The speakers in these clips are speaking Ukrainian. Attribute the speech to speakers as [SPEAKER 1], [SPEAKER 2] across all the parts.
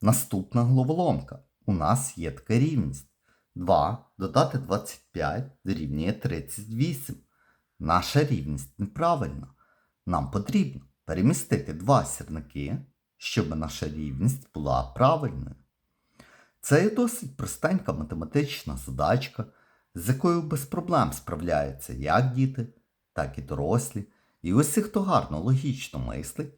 [SPEAKER 1] Наступна головоломка. У нас є така рівність. 2 додати 25 дорівнює 38. Наша рівність неправильна. Нам потрібно перемістити два сірники, щоб наша рівність була правильною. Це є досить простенька математична задачка, з якою без проблем справляються як діти, так і дорослі. І усі, хто гарно логічно мислить,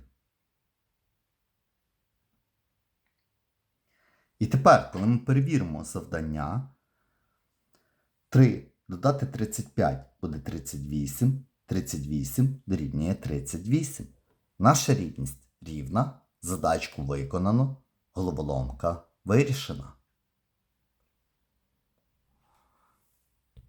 [SPEAKER 1] І тепер, коли ми перевіримо завдання, 3 додати 35 буде 38, 38 дорівнює 38. Наша рівність рівна, задачку виконано, головоломка вирішена.